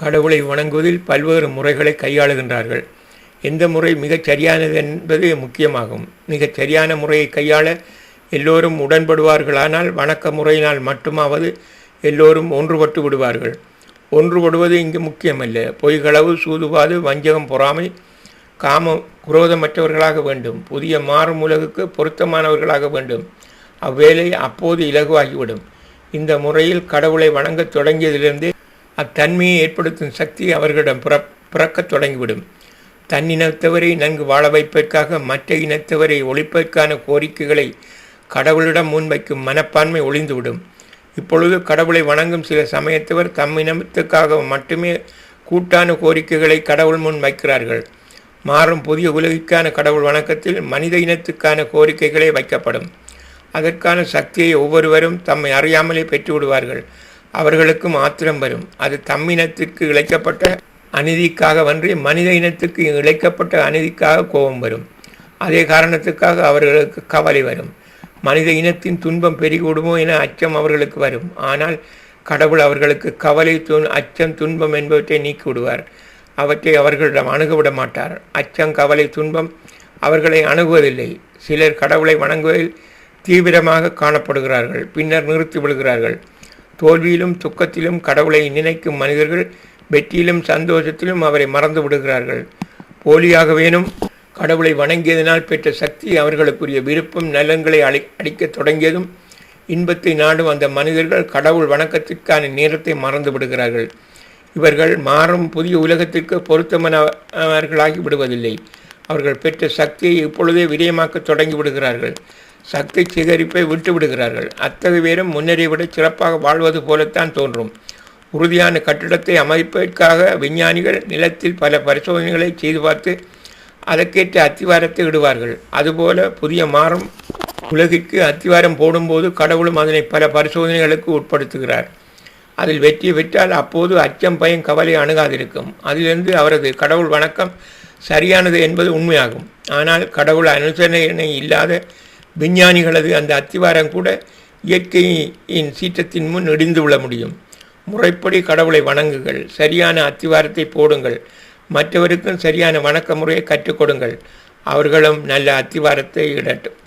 கடவுளை வணங்குவதில் பல்வேறு முறைகளை கையாளுகின்றார்கள். எந்த முறை மிகச் சரியானது என்பது முக்கியமாகும். மிகச் சரியான முறையை கையாள எல்லோரும் உடன்படுவார்களானால் வணக்க முறையினால் மட்டுமாவது எல்லோரும் ஒன்றுபட்டு விடுவார்கள். ஒன்றுபடுவது இங்கு முக்கியமல்ல. பொய்களவு சூதுவாது வஞ்சகம் பொறாமை காம குரோதமற்றவர்களாக வேண்டும். புதிய மாறும் உலகுக்கு பொருத்தமானவர்களாக வேண்டும். அவ்வேளை அப்போது இலகுவாகிவிடும். இந்த முறையில் கடவுளை வணங்கத் தொடங்கியதிலிருந்தே அத்தன்மையை ஏற்படுத்தும் சக்தி அவர்களிடம் புற பிறக்கத் தொடங்கிவிடும். தன்னினத்தவரை நன்கு வாழ வைப்பதற்காக மற்ற இனத்தவரை ஒழிப்பதற்கான கோரிக்கைகளை கடவுளிடம் முன்வைக்கும் மனப்பான்மை ஒளிந்துவிடும். இப்பொழுது கடவுளை வணங்கும் சில சமயத்தவர் தம் இனத்துக்காக மட்டுமே கூட்டான கோரிக்கைகளை கடவுள் முன் வைக்கிறார்கள். மாறும் புதிய உலகிற்கான கடவுள் வணக்கத்தில் மனித இனத்துக்கான கோரிக்கைகளே வைக்கப்படும். அதற்கான சக்தியை ஒவ்வொருவரும் தம்மை அறியாமலே பெற்று அவர்களுக்கு அவர்களுக்கும் ஆத்திரம் வரும். அது தம்மினத்திற்கு இழைக்கப்பட்ட அநீதிக்காக வன்றி மனித இனத்துக்கு இழைக்கப்பட்ட அநீதிக்காக கோபம் வரும். அதே காரணத்துக்காக அவர்களுக்கு கவலை வரும். மனித இனத்தின் துன்பம் பெருகிவிடுமோ என அச்சம் அவர்களுக்கு வரும். ஆனால் கடவுள் அவர்களுக்கு கவலை துன் அச்சம் துன்பம் என்பவற்றை நீக்கிவிடுவார். அவற்றை அவர்களிடம் அணுகவிட மாட்டார். அச்சம் கவலை துன்பம் அவர்களை அணுகுவதில்லை. சிலர் கடவுளை வணங்குவதில் தீவிரமாக காணப்படுகிறார்கள். பின்னர் நிறுத்தி விடுகிறார்கள். தோல்வியிலும் துக்கத்திலும் கடவுளை நினைக்கும் மனிதர்கள் வெற்றியிலும் சந்தோஷத்திலும் அவரை மறந்து விடுகிறார்கள். போலியாகவேனும் கடவுளை வணங்கியதனால் பெற்ற சக்தி அவர்களுக்குரிய விருப்பம் நலன்களை அழி அடிக்கத் தொடங்கியதும் இன்பத்தை நாடும் அந்த மனிதர்கள் கடவுள் வணக்கத்திற்கான நேரத்தை மறந்து விடுகிறார்கள். இவர்கள் மாறும் புதிய உலகத்திற்கு பொருத்தமானவர்களாகி விடுவதில்லை. அவர்கள் பெற்ற சக்தியை இப்பொழுதே விரயமாக்க தொடங்கி விடுகிறார்கள். சக்தி சிகரிப்பை விட்டுவிடுகிறார்கள். அத்தகு அத்தகைய பேரும் முன்னரை விட சிறப்பாக வாழ்வது போலத்தான் தோன்றும். உறுதியான கட்டிடத்தை அமைப்பதற்காக விஞ்ஞானிகள் நிலத்தில் பல பரிசோதனைகளை செய்து பார்த்து அதற்கேற்ற அத்திவாரத்தை இடுவார்கள். அதுபோல புதிய மாறும் உலகிற்கு அத்திவாரம் போடும்போது கடவுளும் அதனை பல பரிசோதனைகளுக்கு உட்படுத்துகிறார். அதில் வெற்றி பெற்றால் அப்போது அச்சம் பயம் கவலை அணுகாதிருக்கும். அதிலிருந்து அவரது கடவுள் வணக்கம் சரியானது என்பது உண்மையாகும். ஆனால் கடவுள் அனுசரணை இல்லாத விஞ்ஞானிகளது அந்த அத்திவாரம் கூட இயற்கையின் சீற்றத்தின் முன் இடிந்து விழ முடியும். முறைப்படி கடவுளை வணங்குங்கள். சரியான அத்திவாரத்தை போடுங்கள். மற்றவருக்கும் சரியான வணக்க முறையை கற்றுக் கொடுங்கள். அவர்களும் நல்ல அத்திவாரத்தை இடட்டும்.